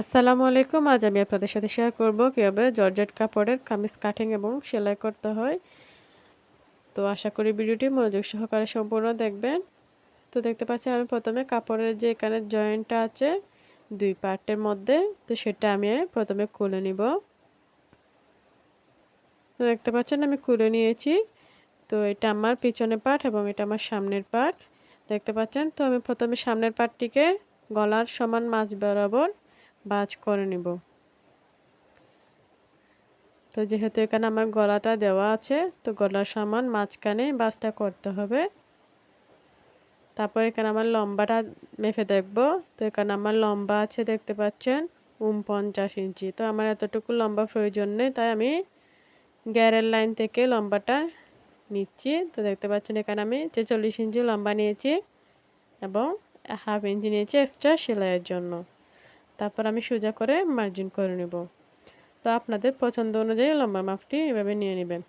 আসসালামু আলাইকুম। আজ আমি আপনাদের সাথে শেয়ার করব কীভাবে জর্জেট কাপড়ের কামিজ কাটিং এবং সেলাই করতে হয়। তো আশা করি ভিডিওটি মনোযোগ সহকারে সম্পূর্ণ দেখবেন। তো দেখতে পাচ্ছেন, আমি প্রথমে কাপড়ের যে এখানে জয়েন্টটা আছে, দুই পার্টের মধ্যে, তো সেটা আমি প্রথমে খুলে নিব। তো দেখতে পাচ্ছেন, আমি খুলে নিয়েছি। তো এটা আমার পিছনের পার্ট এবং এটা আমার সামনের পার্ট দেখতে পাচ্ছেন, তো আমি প্রথমে সামনের পার্টটিকে গলার সমান মাছ বরাবর বাজ করে নিব। তো যেহেতু এখানে আমার গলাটা দেওয়া আছে, তো গলার সমান মাঝখানে বাজটা করতে হবে। তারপর এখানে আমার লম্বাটা মেপে দেখব। তো এখানে আমার লম্বা আছে, দেখতে পাচ্ছেন, উনপঞ্চাশ ইঞ্চি। তো আমার এতটুকু লম্বা প্রয়োজন নেই, তাই আমি গ্যারের লাইন থেকে লম্বাটা নিচ্ছি। তো দেখতে পাচ্ছেন, এখানে আমি ছেচল্লিশ ইঞ্চি লম্বা নিয়েছি এবং হাফ ইঞ্চি নিয়েছি এক্সট্রা সেলাইয়ের জন্য। তারপর আমি সোজা করে মার্জিন করে নেব। তো আপনাদের পছন্দ অনুযায়ী লম্বা মাপটি এভাবে নিয়ে নেবেন।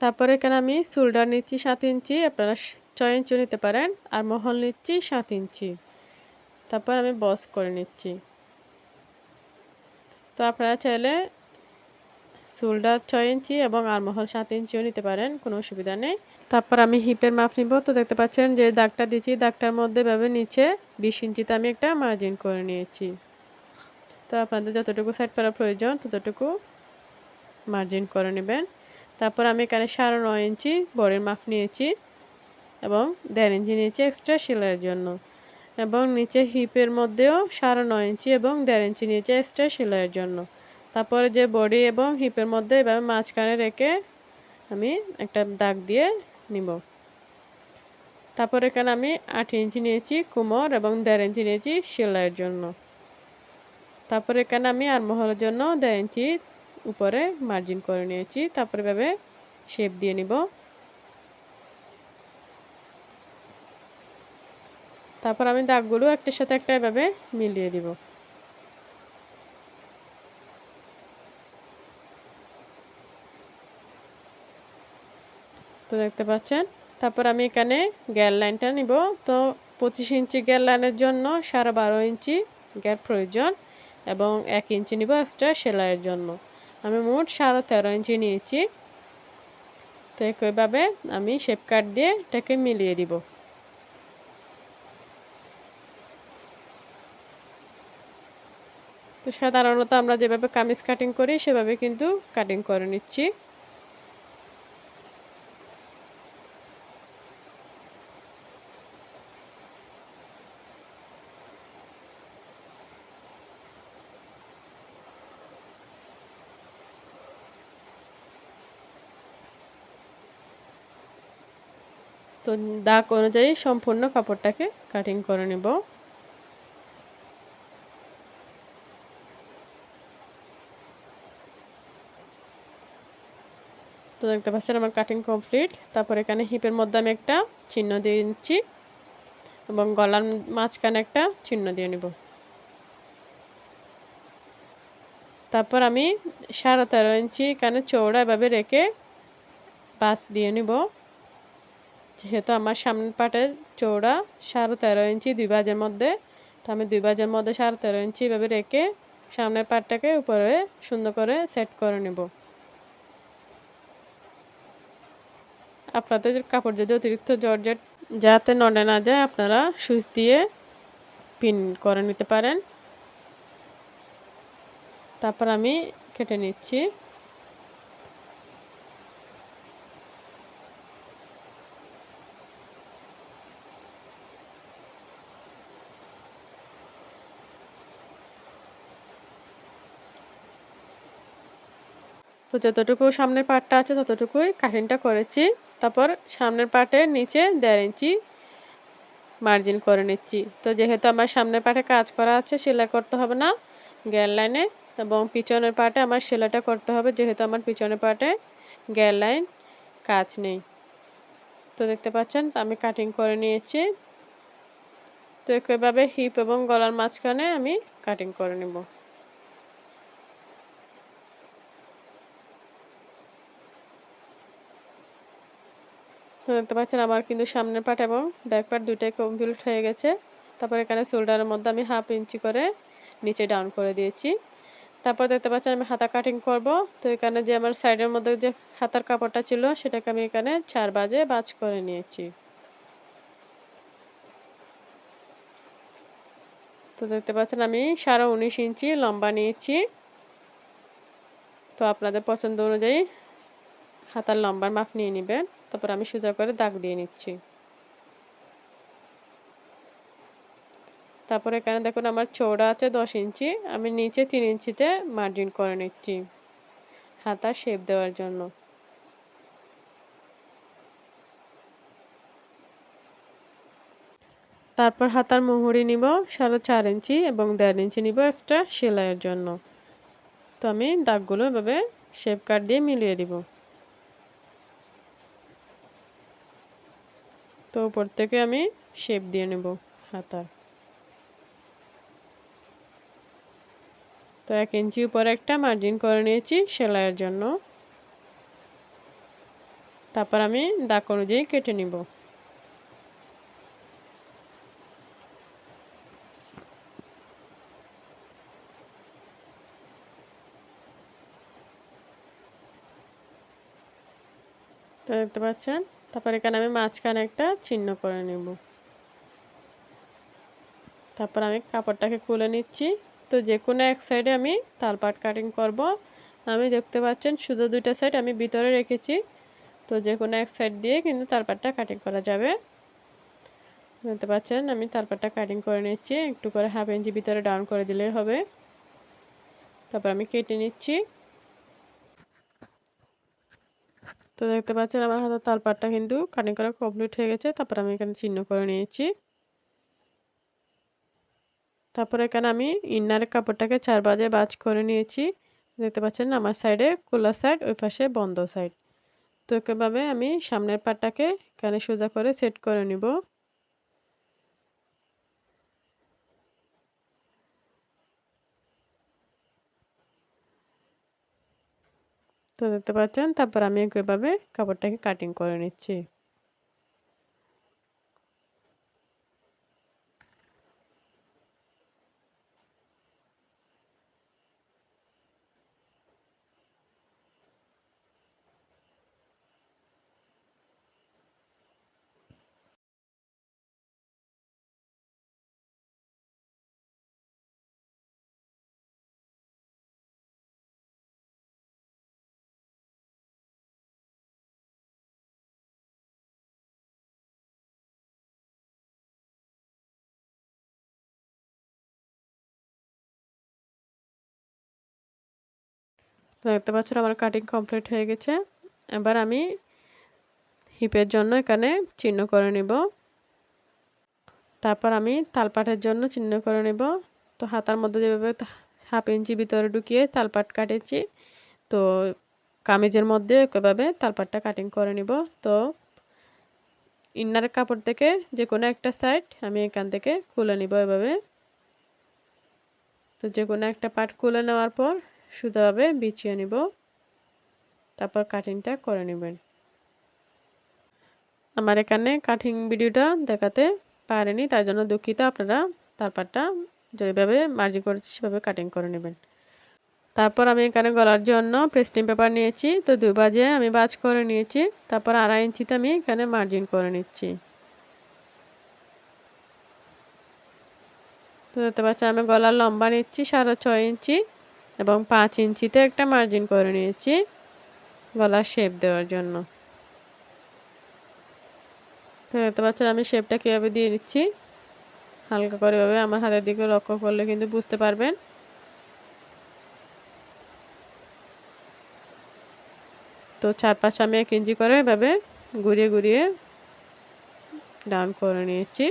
তারপর এখানে আমি শোল্ডার নিচ্ছি সাত ইঞ্চি, আপনারা ছয় ইঞ্চি নিতে পারেন আর মহল নিচ্ছি সাত ইঞ্চি। তারপর আমি বস করে নিচ্ছি। তো আপনারা চাইলে শোল্ডার ছয় ইঞ্চি এবং আরমহল সাত ইঞ্চিও নিতে পারেন, কোনো অসুবিধা নেই। তারপর আমি হিপের মাপ নিব। তো দেখতে পাচ্ছেন যে দাগটা দিচ্ছি দাগটার মধ্যে ভাবে নিচে বিশ ইঞ্চিতে আমি একটা মার্জিন করে নিয়েছি। তো আপনাদের যতটুকু সাইড করা প্রয়োজন, ততটুকু মার্জিন করে নেবেন। তারপর আমি এখানে সাড়ে নয় ইঞ্চি বড়ের মাপ নিয়েছি এবং দেড় ইঞ্চি নিয়েছি এক্সট্রা সেলাইয়ের জন্য। এবং নিচে হিপের মধ্যেও সাড়ে নয় ইঞ্চি এবং দেড় ইঞ্চি নিয়েছি এক্সট্রা সেলাইয়ের জন্য। তারপরে যে বডি এবং হিপের মধ্যে এভাবে মাঝখানে রেখে আমি একটা দাগ দিয়ে নিব। তারপর এখানে আমি আট ইঞ্চি নিয়েছি কোমর এবং দেড় ইঞ্চি নিয়েছি সেলাইয়ের জন্য। তারপর এখানে আমি আরমহলের জন্য দেড় ইঞ্চি উপরে মার্জিন করে নিয়েছি। তারপরে এভাবে শেপ দিয়ে নিব। তারপর আমি দাগগুলো একটার সাথে একটা এভাবে মিলিয়ে দিব। তো দেখতে পাচ্ছেন। তারপর আমি এখানে গ্যার লাইনটা নিব। তো পঁচিশ ইঞ্চি গ্যার লাইনের জন্য সাড়ে বারো ইঞ্চি গ্যার প্রয়োজন এবং এক ইঞ্চি নিব এক্সট্রা সেলাইয়ের জন্য। আমি মোট সাড়ে তেরো ইঞ্চি নিয়েছি। তো একইভাবে আমি শেপ কাট দিয়ে এটাকে মিলিয়ে দিব। তো সাধারণত আমরা যেভাবে কামিজ কাটিং করি, সেভাবে কিন্তু কাটিং করে নিচ্ছি। তো দাগ অনুযায়ী সম্পূর্ণ কাপড়টাকে কাটিং করে নেব। তো দেখতে পাচ্ছেন আমার কাটিং কমপ্লিট তারপর এখানে হিপের মধ্যে আমি একটা চিহ্ন দিয়ে নিচ্ছি এবং গলার মাঝখানে একটা চিহ্ন দিয়ে নিব। তারপর আমি সাড়ে তেরো ইঞ্চি এখানে চৌড়া এভাবে রেখে বাস দিয়ে নিব। যেহেতু আমার সামনের পাটের চৌড়া সাড়ে তেরো ইঞ্চি দুই বাজের মধ্যে, তো আমি দুই বাজের মধ্যে সাড়ে তেরো ইঞ্চি এভাবে রেখে সামনের পাটটাকে উপরে সুন্দর করে সেট করে নেব। আপনাদের কাপড় যদি অতিরিক্ত জর্জেট যাতে নড়ে না যায়, আপনারা সুইচ দিয়ে পিন করে নিতে পারেন। তারপর আমি কেটে নিচ্ছি। তো যতটুকু সামনের পার্টটা আছে ততটুকুই কাটিংটা করেছি। তারপর সামনের পাটের নিচে দেড় ইঞ্চি মার্জিন করে নিচ্ছি। তো যেহেতু আমার সামনের পাটে কাজ করা আছে, সেলাই করতে হবে না গ্যার লাইনে এবং পিছনের পাটে আমার সেলাইটা করতে হবে, যেহেতু আমার পিছনের পাটে গ্যার লাইন কাজ নেই। তো দেখতে পাচ্ছেন, আমি কাটিং করে নিয়েছি। তো একইভাবে হিপ এবং গলার মাঝখানে আমি কাটিং করে নেব। দেখতে পাচ্ছেন আমার কিন্তু সামনের পাট এবং ব্যাক পার্ট দুইটাই কমপ্লিট হয়ে গেছে। তারপর এখানে শোল্ডারের মধ্যে আমি হাফ ইঞ্চি করে নিচে ডাউন করে দিয়েছি। তারপর দেখতে পাচ্ছেন আমি হাতা কাটিং করব। তো এখানে যে আমার সাইডের মধ্যে যে হাতার কাপড়টা ছিল, সেটাকে আমি এখানে চার বাজে বাজ করে নিয়েছি। তো দেখতে পাচ্ছেন আমি সাড়ে উনিশ ইঞ্চি লম্বা নিয়েছি। তো আপনাদের পছন্দ অনুযায়ী হাতার লম্বার মাপ নিয়ে নেবেন তারপর আমি সোজা করে দাগ দিয়ে নিচ্ছি। তারপর এখানে দেখুন আমার চৌড়া আছে দশ ইঞ্চি, আমি নিচে তিন ইঞ্চিতে মার্জিন করে নিচ্ছি হাতার শেপ দেওয়ার জন্য। তারপর হাতার মুহুরি নিব সাড়ে চার ইঞ্চি এবং দেড় ইঞ্চি নিব এক্সট্রা সেলাইয়ের জন্য। তো আমি দাগগুলো এভাবে শেপ কাট দিয়ে মিলিয়ে দিব। তো উপর থেকে আমি শেপ দিয়ে নেব হাতার তো এক ইঞ্চি উপরে একটা মার্জিন করে নিয়েছি সেলাইয়ের জন্য। তারপর আমি দাগ অনুযায়ী কেটে নিব। তো দেখতে পাচ্ছেন? তারপর এখানে আমি মাঝখানে একটা চিহ্ন করে নেব। তারপর আমি কাপড়টাকে খুলে নিচ্ছি। তো যে কোনো এক সাইডে আমি তালপাট কাটিং করব। আমি দেখতে পাচ্ছেন শুধু দুইটা সাইড আমি ভিতরে রেখেছি। তো যে কোনো এক সাইড দিয়ে কিন্তু তালপাটটা কাটিং করা যাবে। দেখতে পাচ্ছেন আমি তালপাটটা কাটিং করে নিচ্ছি। একটু করে হাফ ইঞ্চি ভিতরে ডাউন করে দিলেই হবে। তারপর আমি কেটে নিচ্ছি। তো দেখতে পাচ্ছেন আমার হাতের তালপাটটা কিন্তু কাটিং করা কমপ্লিট হয়ে গেছে। তারপর আমি এখানে চিহ্ন করে নিয়েছি। তারপর এখানে আমি ইনার কাপড়টাকে চার বাজে বাজ করে নিয়েছি। দেখতে পাচ্ছেন আমার সাইডে কোলা সাইড, ওই পাশে বন্ধ সাইড। তো এভাবে আমি সামনের পাটটাকে এখানে সোজা করে সেট করে নিব। তো দেখতে পাচ্ছেন তারপর আমি এভাবে কাপড়টাকে কাটিং করে নিচ্ছি। তো দেখতে পাচ্ছেন আমার কাটিং কমপ্লিট হয়ে গেছে। এবার আমি হিপের জন্য এখানে চিহ্ন করে নেব। তারপর আমি তালপাটের জন্য চিহ্ন করে নেব। তো হাতার মধ্যে যেভাবে হাফ ইঞ্চি ভিতরে ঢুকিয়ে তালপাট কাটেছি, তো কামিজের মধ্যে এভাবে তালপাটটা কাটিং করে নিব। তো ইন্নার কাপড় থেকে যে কোনো একটা সাইড আমি এখান থেকে খুলে নিব এভাবে। তো যে কোনো একটা পার্ট খুলে নেওয়ার পর সুতাভাবে বিছিয়ে নিব। তারপর কাটিংটা করে নেবেন। আমার এখানে কাটিং ভিডিওটা দেখাতে পারেনি, তার জন্য দুঃখিত। আপনারা তারপরটা যেভাবে মার্জি করেছি সেভাবে কাটিং করে নেবেন। তারপর আমি এখানে গলার জন্য প্রেস্টিং পেপার নিয়েছি, তো দু বাজে আমি বাজ করে নিয়েছি। তারপর আড়াই ইঞ্চিতে আমি এখানে মার্জিন করে নিচ্ছি। তো দেখতে পাচ্ছেন, আমি গলার লম্বা নিচ্ছি সাড়ে ছয় ইঞ্চি। এবং পাঁচ ইঞ্চিতে একটা মার্জিন করে নিয়েছি গলার শেপ দেওয়ার জন্য। তো দেখতে পাচ্ছেন আমি শেপটা কীভাবে দিয়ে নিচ্ছি? হালকা করে ভাবে আমার হাতের দিকে লক্ষ্য করলে কিন্তু বুঝতে পারবেন। তো চারপাশে আমি এক ইঞ্চি করে এভাবে ঘুরিয়ে ঘুরিয়ে ডাউন করে নিয়েছি।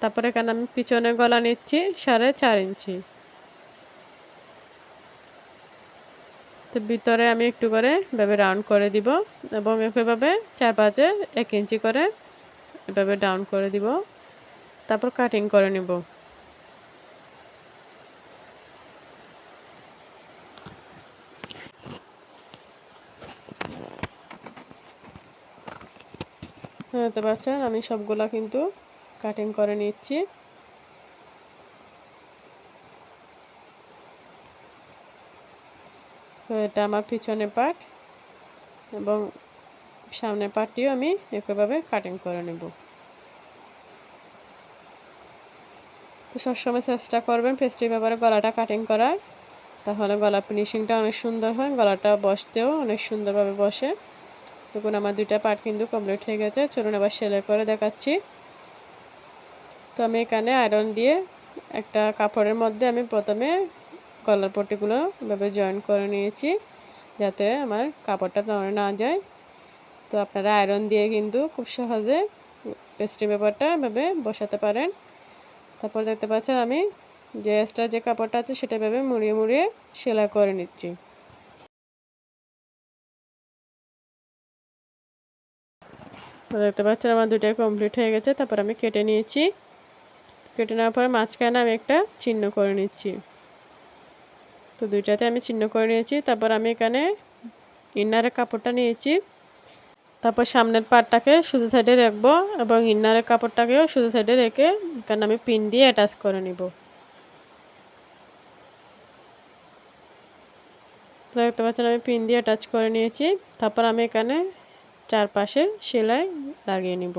তারপরে এখানে আমি পিছনে গলা নিচ্ছি সাড়ে চার ইঞ্চি। তো ভিতরে আমি একটু করে এভাবে রাউন্ড করে দিব এবং এভাবে চার পাঁচে এক ইঞ্চি করে এভাবে ডাউন করে দিব। তারপর কাটিং করে নিব। দেখতে পাচ্ছেন আমি সবগুলা কিন্তু কাটিং করে নিচ্ছি। এটা আমার পিছনে পার্ট এবং সামনের পার্টটিও আমি একইভাবে কাটিং করে নেব। তো সবসময় চেষ্টা করবেন পেস্ট্রি ব্যাপারে গলাটা কাটিং করার। তাহলে গলার ফিনিশিংটা অনেক সুন্দর হয়, গলাটা বসতেও অনেক সুন্দরভাবে বসে। দেখুন আমার দুইটা পার্ট কিন্তু কমপ্লিট হয়ে গেছে। চলুন আবার সেলাই করে দেখাচ্ছি। তো আমি এখানে আয়রন দিয়ে একটা কাপড়ের মধ্যে আমি প্রথমে গলার পট্টিগুলো এভাবে জয়েন করে নিয়েছি, যাতে আমার কাপড়টা নড়ে না যায়। তো আপনারা আয়রন দিয়ে কিন্তু খুব সহজে পেস্ট্রি পেপারটা এভাবে বসাতে পারেন। তারপর দেখতে পাচ্ছেন আমি যে এক্সট্রা যে কাপড়টা আছে সেটা এভাবে মুড়িয়ে মুড়িয়ে সেলাই করে নিচ্ছি। দেখতে পাচ্ছেন আমার দুটাই কমপ্লিট হয়ে গেছে, তারপর আমি কেটে নিয়েছি। কেটে নেওয়ার পরে মাঝখানে আমি একটা চিহ্ন করে নিচ্ছি। তো দুইটাতে আমি চিহ্ন করে নিয়েছি। তারপর আমি এখানে ইনারের কাপড়টা নিয়েছি। তারপর সামনের পাটটাকে সোজা সাইডে রাখব এবং ইনারের কাপড়টাকেও সোজা সাইডে রেখে এখানে আমি পিন দিয়ে অ্যাটাচ করে নিব। দেখতে পাচ্ছেন, আমি পিন দিয়ে অ্যাটাচ করে নিয়েছি। তারপর আমি এখানে চারপাশে সেলাই লাগিয়ে নিব।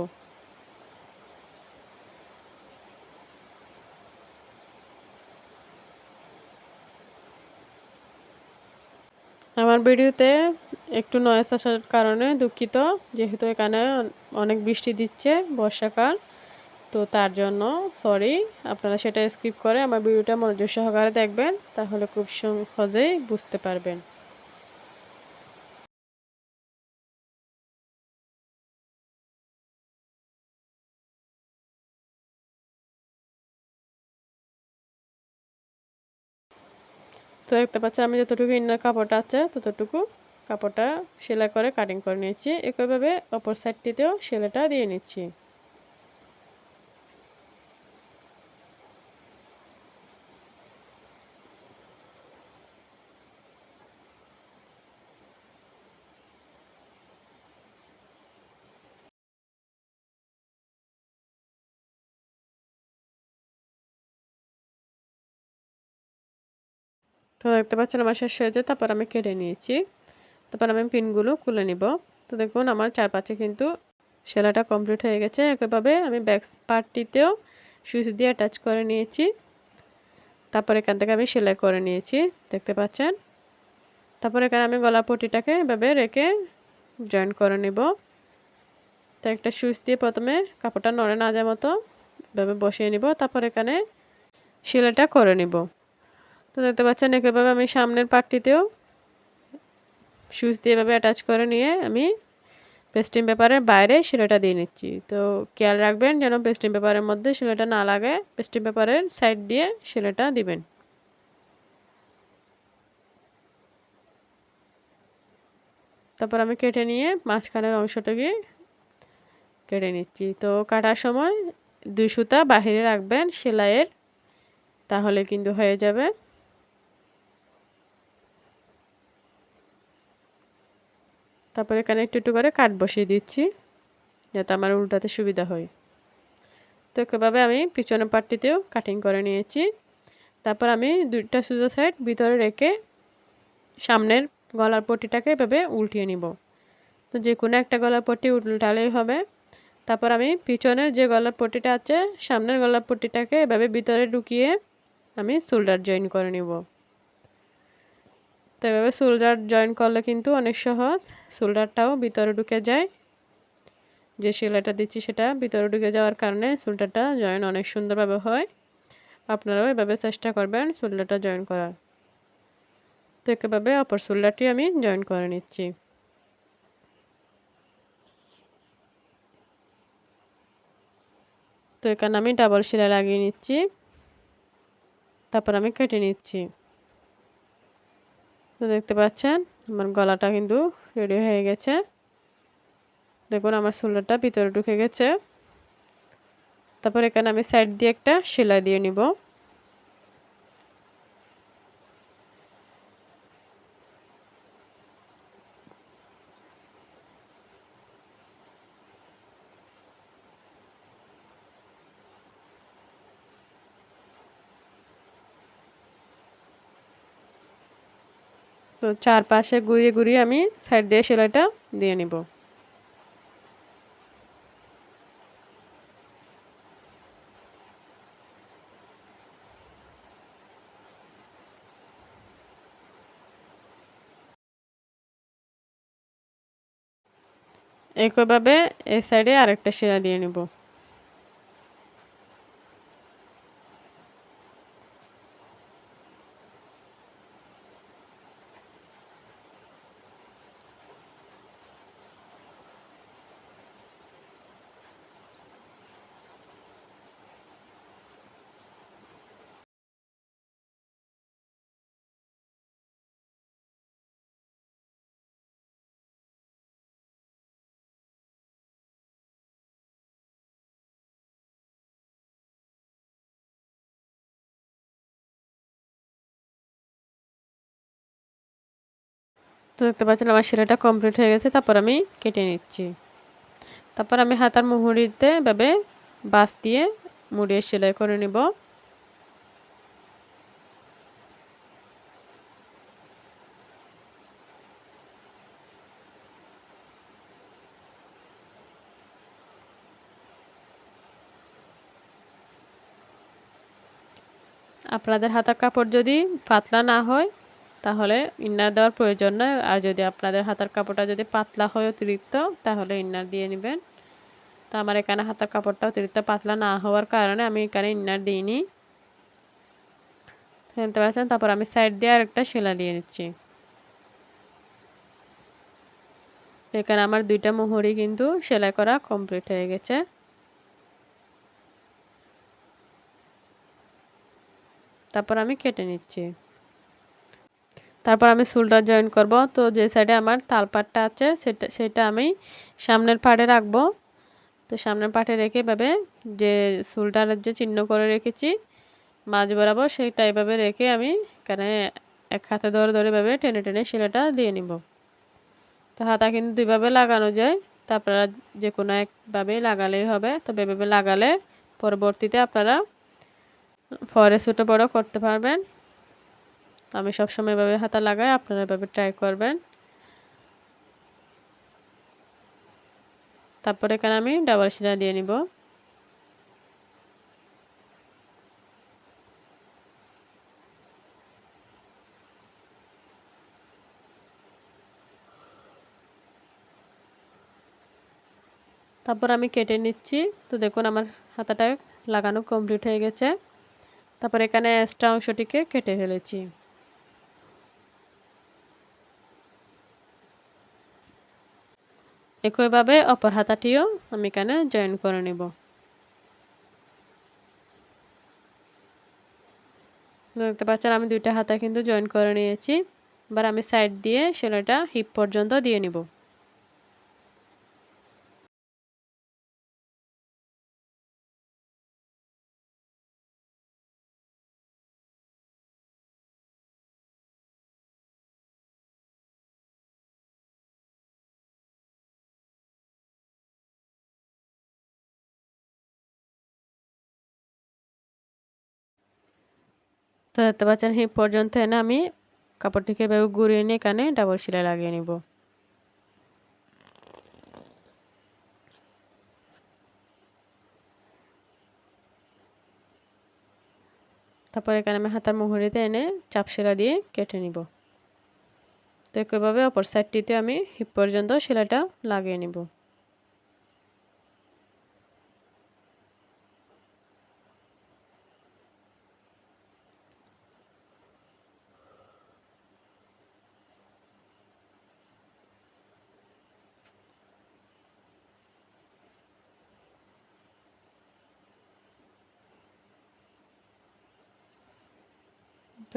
আমার ভিডিওতে একটু নয়েস আসার কারণে দুঃখিত। যেহেতু এখানে অনেক বৃষ্টি দিচ্ছে বর্ষাকাল, তো তার জন্য সরি আপনারা সেটা স্কিপ করে আমার ভিডিওটা মনোযোগ সহকারে দেখবেন, তাহলে খুব সহজেই বুঝতে পারবেন। তো দেখতে পাচ্ছেন, আমি যতটুকু ইনার কাপড়টা আছে, ততটুকু কাপড়টা সেলাই করে কাটিং করে নিয়েছি। একইভাবে অপর সাইডটিতেও সেলাইটা দিয়ে নিচ্ছি। তো দেখতে পাচ্ছেন আমার শেষ হয়েছে তারপর আমি কেটে নিয়েছি। তারপর আমি পিনগুলো খুলে নিব। তো দেখুন, আমার চারপাশে কিন্তু সেলাইটা কমপ্লিট হয়ে গেছে। একইভাবে আমি ব্যাক পার্টটিতেও সুইচ দিয়ে অ্যাটাচ করে নিয়েছি। তারপর এখান থেকে আমি সেলাই করে নিয়েছি, দেখতে পাচ্ছেন। তারপর এখানে আমি গলা পটিটাকে এভাবে রেখে জয়েন করে নেব। তো একটা সুইচ দিয়ে প্রথমে কাপড়টা নড়ে না যায় মতো এভাবে বসিয়ে নিব। তারপর এখানে সেলাইটা করে নিব। তো দেখতে পাচ্ছেন একইভাবে আমি সামনের পার্টটিতেও সুইচ দিয়ে এভাবে অ্যাটাচ করে নিয়ে আমি পেস্টিং পেপারের বাইরে সেলাইটা দিয়ে নিচ্ছি। তো খেয়াল রাখবেন যেন পেস্টিং পেপারের মধ্যে সেলাইটা না লাগে পেস্টিং পেপারের সাইড দিয়ে সেলাইটা দিবেন। তারপর আমি কেটে নিয়ে মাঝখানের অংশটাকে কেটে নিচ্ছি। তো কাটার সময় দুই সুতা বাহিরে রাখবেন সেলাইয়ের, তাহলে কিন্তু হয়ে যাবে। তারপর এখানে একটু একটু করে কাট বসিয়ে দিচ্ছি, যাতে আমার উল্টাতে সুবিধা হয়। তো এভাবে আমি পিছনের পাটটিতেও কাটিং করে নিয়েছি। তারপর আমি দুইটা সুজো সাইড ভিতরে রেখে সামনের গলার পট্টিটাকে এভাবে উল্টিয়ে নিব। তো যে কোনো একটা গলার পট্টি উল্টালেই হবে। তারপর আমি পিছনের যে গলার পট্টিটা আছে, সামনের গলার পট্টিটাকে এভাবে ভিতরে ঢুকিয়ে আমি শোল্ডার জয়েন করে নিব। তো এভাবে শোল্ডার জয়েন করলে কিন্তু অনেক সহজ। শোল্ডারটাও ভিতরে ঢুকে যায়। যে সেলাইটা দিচ্ছি সেটা ভিতরে ঢুকে যাওয়ার কারণে শোল্ডারটা জয়েন অনেক সুন্দরভাবে হয়। আপনারাও এভাবে চেষ্টা করবেন শোল্ডারটা জয়েন করার। তো একেভাবে অপর শোল্ডারটি আমি জয়েন করে নিচ্ছি। তো এখানে আমি ডাবল সেলাই লাগিয়ে নিচ্ছি। তারপর আমি কেটে নিচ্ছি। তো দেখতে পাচ্ছেন, আমার গলাটা কিন্তু রেডি হয়ে গেছে। দেখুন, আমার শোল্ডারটা ভিতরে ঢুকে গেছে। তারপর এখানে আমি সাইড দিয়ে একটা সেলাই দিয়ে নিব। তো চারপাশে ঘুরিয়ে ঘুরিয়ে আমি সাইড দিয়ে সেলাইটা দিয়ে নিব। একইভাবে এই সাইডে আরেকটা সেলাই দিয়ে নিব। তো দেখতে পাচ্ছেন আমার সেলাইটা কমপ্লিট হয়ে গেছে, তারপর আমি কেটে নিচ্ছি। তারপর আমি হাতার মুহুরিতে এভাবে বাস দিয়ে মুড়িয়ে সেলাই করে নিব। আপনাদের হাতার কাপড় যদি পাতলা না হয় তাহলে ইনার দেওয়ার প্রয়োজন নয়। আর যদি আপনাদের হাতার কাপড়টা যদি পাতলা হয় অতিরিক্ত, তাহলে ইনার দিয়ে নেবেন। তো আমার এখানে হাতার কাপড়টা অতিরিক্ত পাতলা না হওয়ার কারণে আমি এখানে ইনার দিইনি। জানতে পারছেন? তারপর আমি সাইড দিয়ে আরেকটা সেলা দিয়ে নিচ্ছি। এখানে আমার দুইটা মোহরি কিন্তু সেলাই করা কমপ্লিট হয়ে গেছে। তারপর আমি কেটে নিচ্ছি। তারপর আমি শোল্ডার জয়েন করব। তো যে সাইডে আমার তালপাটটা আছে, সেটা সেটা আমি সামনের পাড়ে রাখব। তো সামনের পাটে রেখে এভাবে যে শোল্ডারের যে চিহ্ন করে রেখেছি, মাঝ বরাবর সেইটা এভাবে রেখে আমি এখানে এক হাতে ধরে ধরে এভাবে টেনে টেনে সেলাইটা দিয়ে নিব। তো হাতা কিন্তু দুইভাবে লাগানো যায়। তো আপনারা যে কোনো একভাবে লাগালেই হবে। তো এভাবে লাগালে পরবর্তীতে আপনারা পরে ছোটো বড়ো করতে পারবেন। আমি সবসময় এভাবে হাতা লাগাই, আপনারা এভাবে ট্রাই করবেন। তারপরে এখানে আমি ডাবল সেলাই দিয়ে নিব। তারপর আমি কেটে নিচ্ছি। তো দেখুন আমার হাতাটা লাগানো কমপ্লিট হয়ে গেছে। তারপর এখানে এক্সট্রা অংশটিকে কেটে ফেলেছি। একইভাবে অপর হাতাটিও আমি এখানে জয়েন করে নেব। দেখতে পাচ্ছেন, আমি দুইটা হাতা কিন্তু জয়েন করে নিয়েছি। এবার আমি সাইড দিয়ে সেলাইটা হিপ পর্যন্ত দিয়ে নিব। তো দেখতে পাচ্ছেন হিপ পর্যন্ত এনে আমি কাপড়টিকে এভাবে ঘুরিয়ে নিয়ে এখানে ডাবল সেলাই লাগিয়ে নিব। তারপর এখানে আমি হাতার মুহুরিতে এনে চাপ সেলা দিয়ে কেটে নিব। তো একইভাবে অপর সাইডটিতে আমি হিপ পর্যন্ত সেলাইটা লাগিয়ে নিব।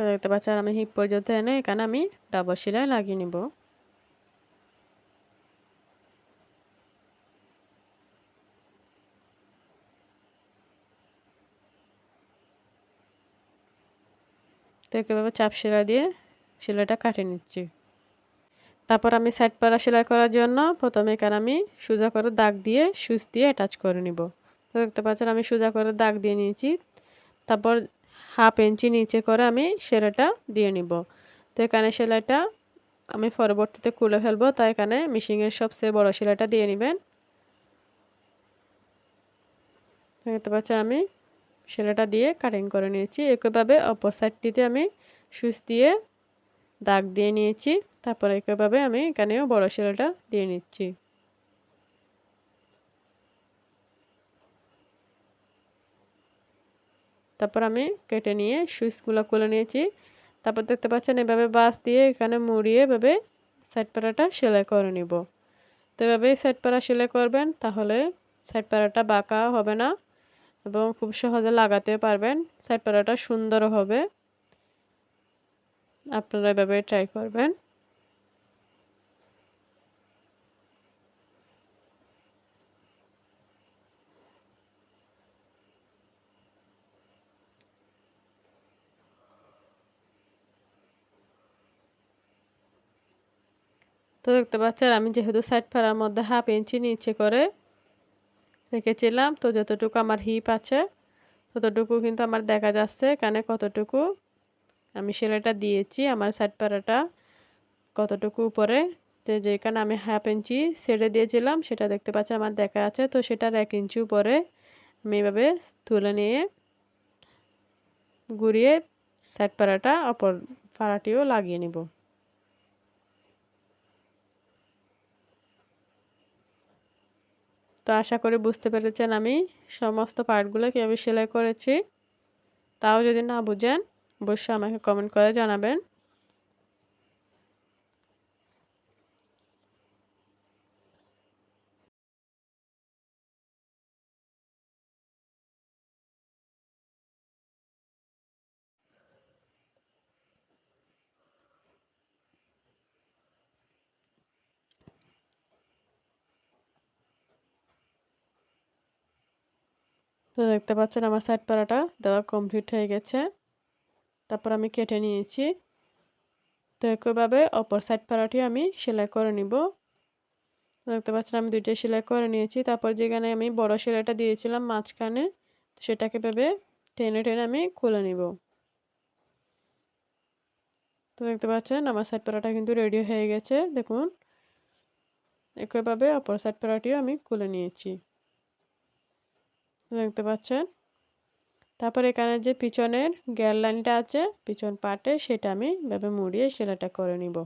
তো দেখতে পাচ্ছেন আমি হিপ পর্যন্ত এনে এখানে আমি ডাবল সেলাই লাগিয়ে নিব। তো এভাবে চাপ সেলাই দিয়ে সেলাইটা কাটে নিচ্ছি। তারপর আমি সাইড পাড়া সেলাই করার জন্য প্রথমে এখানে আমি সোজা করে দাগ দিয়ে সুচ দিয়ে অ্যাটাচ করে নিব। তো দেখতে পাচ্ছেন আমি সোজা করে দাগ দিয়ে নিয়েছি। তারপর হাফ ইঞ্চি নিচে করে আমি সেলাইটা দিয়ে নিব। তো এখানে সেলাইটা আমি পরবর্তীতে খুলে ফেলব তাই এখানে মিশিংয়ের সবচেয়ে বড় সেলাইটা দিয়ে নেবেন। দেখতে পাচ্ছেন আমি সেলাইটা দিয়ে কাটিং করে নিয়েছি। একইভাবে অপর সাইডটিতে আমি সুচ দিয়ে দাগ দিয়ে নিয়েছি, তারপর একইভাবে আমি এখানেও বড় সেলাইটা দিয়ে নিচ্ছি। তারপর আমি কেটে নিয়ে সুইচগুলো খুলে নিয়েছি। তারপর দেখতে পাচ্ছেন এভাবে বাস দিয়ে এখানে মুড়িয়ে এভাবে সাইড পাড়াটা সেলাই করে নিব। তো এভাবেই সাইড পাড়া সেলাই করবেন তাহলে সাইড পাড়াটা বাঁকা হবে না এবং খুব সহজে লাগাতে পারবেন। সাইড পাড়াটা সুন্দর হবে। আপনারা এভাবে ট্রাই করবেন। তো দেখতে পাচ্ছেন, আমি যেহেতু সাইড ফাড়ার মধ্যে হাফ ইঞ্চি নিচে করে রেখেছিলাম, তো যতটুকু আমার হিপ আছে, ততটুকু কিন্তু আমার দেখা যাচ্ছে এখানে কতটুকু আমি সেলাইটা দিয়েছি, আমার সাইড পাড়াটা কতটুকু উপরে। তো যেখানে আমি হাফ ইঞ্চি সেরে দিয়েছিলাম, সেটা দেখতে পাচ্ছি আমার দেখা আছে, তো সেটার এক ইঞ্চি উপরে আমি এভাবে তুলে নিয়ে ঘুরিয়ে সাইড পাড়াটা অপর পাড়াটিও লাগিয়ে নিব। তো আশা করি বুঝতে পেরেছেন আমি সমস্ত পার্টগুলো কীভাবে সেলাই করেছি। তাও যদি না বুঝেন, অবশ্যই আমাকে কমেন্ট করে জানাবেন। তো দেখতে পাচ্ছেন আমার সাইড পাড়াটা, দেওয়া কমপ্লিট হয়ে গেছে। তারপর আমি কেটে নিয়েছি। তো একইভাবে অপর সাইড পাড়াটি আমি সেলাই করে নিব। দেখতে পাচ্ছেন আমি দুইটা সেলাই করে নিয়েছি। তারপর যেখানে আমি বড় সেলাইটা দিয়েছিলাম মাঝখানে সেটাকে ভেবে টেনে টেনে আমি খুলে নিব। তো দেখতে পাচ্ছেন আমার সাইড পাড়াটা কিন্তু রেডি হয়ে গেছে, দেখুন। একইভাবে অপর সাইড পাড়াটিও আমি খুলে নিয়েছি। দেখতে পাচ্ছেন? তারপর এখানে যে পিছনের গ্যার লাইনটা আছে, পিছন পাটে সেটা আমি এভাবে মুড়িয়ে সেলাইটা করে নিব।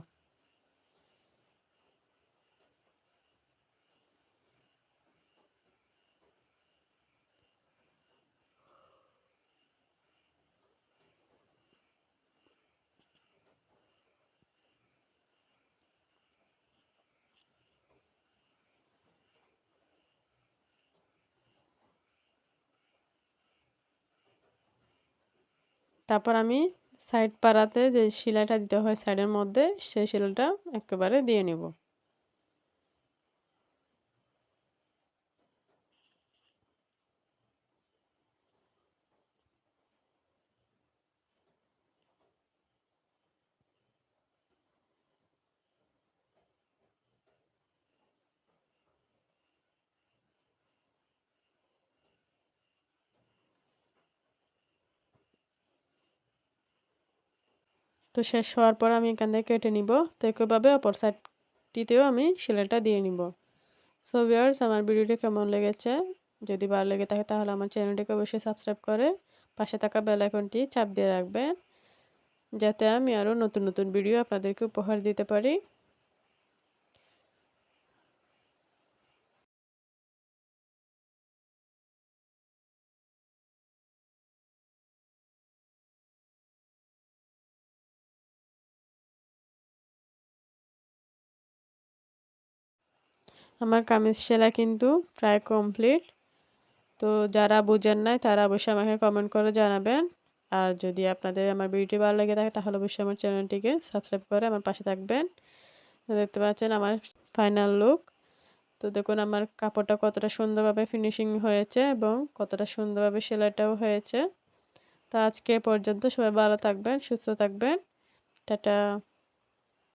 তারপর আমি সাইড পাড়াতে যে সেলাইটা দিতে হয় সাইডের মধ্যে, সেই সেলাইটা একেবারে দিয়ে নেব। তো শেষ হওয়ার পর আমি এখান থেকে কেটে নিব। তো একইভাবে অপর সাইডটিতেও আমি সেলাইটা দিয়ে নিব। সো ভিউয়ার্স আমার ভিডিওটি কেমন লেগেছে? যদি ভালো লেগে থাকে তাহলে আমার চ্যানেলটিকে অবশ্যই সাবস্ক্রাইব করে পাশে থাকা বেল আইকনটি চাপ দিয়ে রাখবেন। যাতে আমি আরও নতুন নতুন ভিডিও আপনাদেরকে উপহার দিতে পারি। আমার কামিজ সেলাই কিন্তু প্রায় কমপ্লিট তো যারা বুঝেন নাই, তারা অবশ্যই আমাকে কমেন্ট করে জানাবেন। আর যদি আপনাদের আমার ভিডিওটি ভালো লেগে থাকে, তাহলে অবশ্যই আমার চ্যানেলটিকে সাবস্ক্রাইব করে আমার পাশে থাকবেন। দেখতে পাচ্ছেন আমার ফাইনাল লুক তো দেখুন আমার কাপড়টা কতটা সুন্দরভাবে ফিনিশিং হয়েছে এবং কতটা সুন্দরভাবে সেলাইটাও হয়েছে। তো আজকে পর্যন্ত সবাই ভালো থাকবেন, সুস্থ থাকবেন। টাটা।